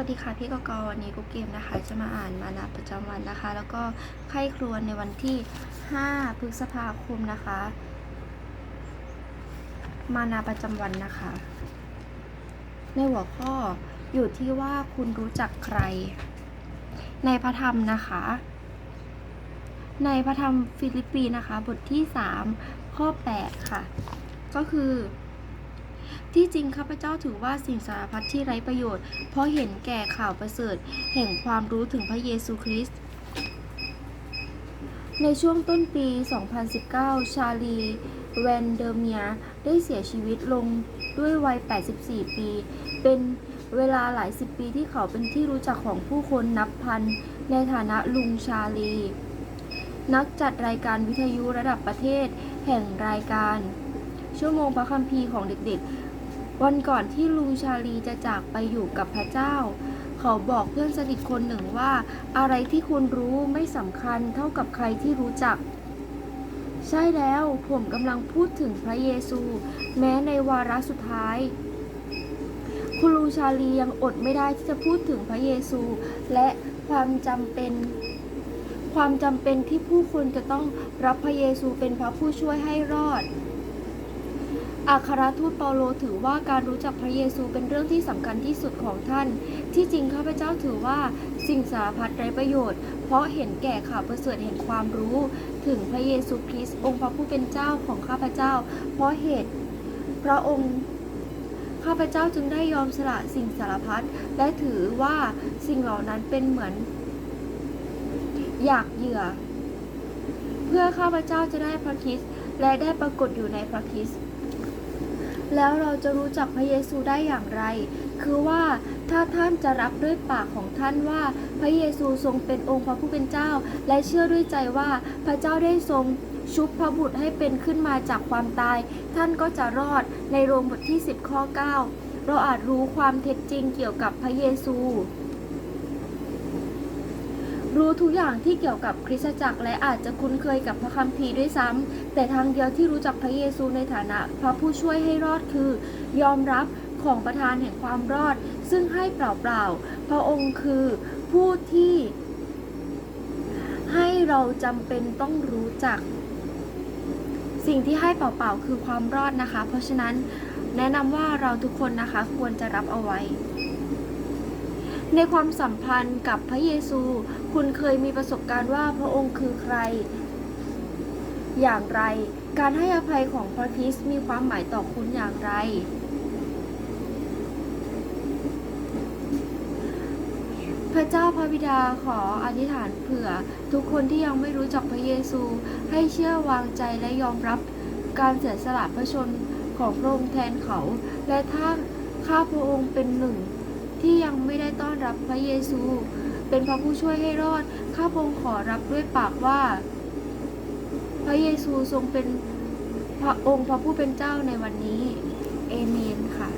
วัสดีค่ะพี่กกวันนี้กุ๊กเกมนะคะจะมาอ่านมานาประจำวันนะคะ แล้วก็ไข้ครวนในวันที่ 5 พฤษภาคมนะคะ มานาประจำวันนะคะ ในหัวข้ออยู่ที่ว่าคุณรู้จักใคร ในพระธรรมนะคะ ในพระธรรมฟิลิปปีนะคะ บทที่ 3 ข้อ 8 ค่ะ ก็คือ ที่จริงข้าพเจ้าถือว่าสิ่งสารพัดที่ไร้ประโยชน์ เพราะเห็นแก่ข่าวประเสริฐ แห่งความรู้ถึงพระเยซูคริสต์ในช่วงต้นปี 2019 ชาลีแวนเดอร์เมียร์ได้เสียชีวิตลงด้วยวัย 84 ปี เป็นเวลาหลายสิบปีที่เขาเป็นที่รู้จักของผู้คนนับพัน ในฐานะลุงชาลี นักจัดรายการวิทยุระดับประเทศแห่งรายการ ชั่วโมงพระคัมภีร์ของเด็กๆ วันก่อนที่ลุงชาลีจะจากไปอยู่กับพระเจ้า เขาบอกเพื่อนสนิทคนหนึ่งว่า อะไรที่คุณรู้ไม่สำคัญเท่ากับใครที่รู้จัก ใช่แล้วผมกำลังพูดถึงพระเยซู แม้ในวาระสุดท้าย คุณลุงชาลียังอดไม่ได้ที่จะพูดถึงพระเยซู และความจำเป็นความจำเป็นที่ผู้คนจะต้องรับพระเยซูเป็นพระผู้ช่วยให้รอด อัครทูตเปาโลถือว่าการรู้จักพระเยซูเป็นเรื่องที่สำคัญที่สุดของท่าน ที่จริงข้าพเจ้าถือว่าสิ่งสารพัดไร้ประโยชน์ เพราะเห็นแก่ข่าวประเสริฐแห่งความรู้ ถึงพระเยซูคริสต์องค์พระผู้เป็นเจ้าของข้าพเจ้า เพราะเหตุพระองค์ข้าพเจ้าจึงได้ยอมสละสิ่งสารพัดและถือว่าสิ่งเหล่านั้นเป็นเหมือน อยากเหยื่อ เพื่อข้าพเจ้าจะได้พระคริสต์และได้ปรากฏอยู่ในพระคริสต์ แล้วเราจะรู้จักพระเยซูได้อย่างไร คือว่าถ้าท่านจะรับด้วยปากของท่านว่า พระเยซูทรงเป็นองค์พระผู้เป็นเจ้า และเชื่อด้วยใจว่าพระเจ้าได้ทรงชุบพระบุตรให้เป็นขึ้นมาจากความตาย ท่านก็จะรอดในโรมบทที่ 10 ข้อ 9 เราอาจรู้ความเท็จจริงเกี่ยวกับพระเยซู รู้ทุกอย่างที่เกี่ยวกับคริสตจักรและอาจจะคุ้นเคยกับพระคัมภีร์ด้วยซ้ำแต่ทางเดียวที่รู้จักพระเยซูในฐานะ พระผู้ช่วยให้รอดคือ ยอมรับของประทานแห่งความรอด ซึ่งให้เปล่าๆ พระองค์คือผู้ที่ให้เราจำเป็นต้องรู้จัก สิ่งที่ให้เปล่าๆ คือความรอดนะคะ เพราะฉะนั้นแนะนำว่าเราทุกคนนะคะควรจะรับเอาไว้ ในความสัมพันธ์กับพระเยซู คุณเคยมีประสบการณ์ว่าพระองค์คือใคร อย่างไร การให้อภัยของพระคริสต์มีความหมายต่อคุณอย่างไร พระเจ้าพระบิดาขออธิษฐานเผื่อ ทุกคนที่ยังไม่รู้จักพระเยซู ให้เชื่อวางใจและยอมรับการเสียสละพระชนของพระองค์แทนเขา และถ้าข้าพระองค์เป็นหนึ่ง ที่ยังไม่ได้ต้อนรับพระเยซู เป็นพระผู้ช่วยให้รอด ข้าพงค์ขอรับด้วยปากว่า พระเยซูทรงเป็นพระองค์พระผู้เป็นเจ้าในวันนี้ เอเมนค่ะ